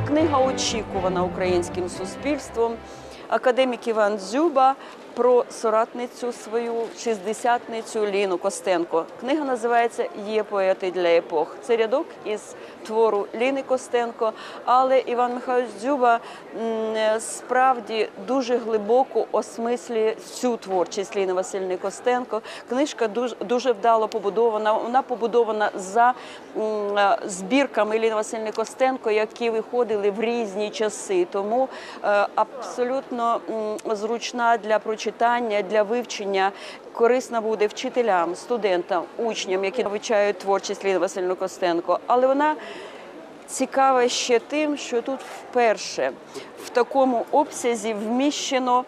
книга очікувана українським суспільством. Академік Іван Дзюба про соратницю свою шістдесятницю Ліну Костенко. Книга називається Є поети для епох. Це рядок із твору Ліни Костенко. Але Іван Михайлович Дзюба справді дуже глибоко осмислює всю творчість Ліни Васильівни Костенко. Книжка дуже, дуже вдало побудована. Вона побудована за е, збірками Ліни Васильівни Костенко, які виходили в різні часи. Тому е, абсолютно зручна для прочитання, для вивчення. Корисна буде вчителям, студентам, учням, які вивчають творчість Ліни Васильівни Костенко. Але вона цікава ще тим, що тут вперше в такому обсязі вміщено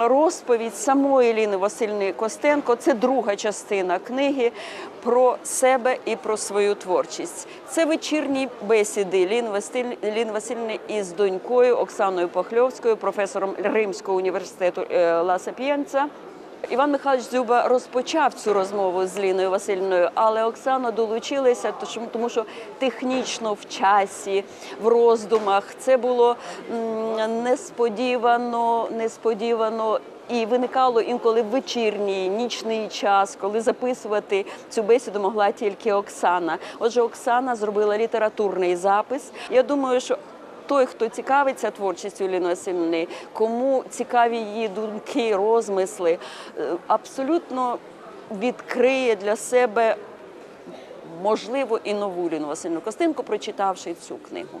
розповідь самої Ліни Васильівни Костенко. Це друга частина книги про себе і про свою творчість. Це вечірні бесіди Лін, Василь- Васильівни із донькою Оксаною Пахльовською, професором Римського університету Ласа Ла Сапієнца. Іван Михайлович Дзюба розпочав цю розмову з Ліною Васильівною, але Оксана долучилася, то тому що технічно в часі, в роздумах це було несподівано, несподівано. І виникало інколи в вечірній, нічний час, коли записувати цю бесіду могла тільки Оксана. Отже, Оксана зробила літературний запис. Я думаю, що той, хто цікавиться творчістю Ліни Васильівни, кому цікаві її думки, розмисли, е, абсолютно відкриє для себе можливо і нову Ліну Васильівну Костенко, прочитавши цю книгу.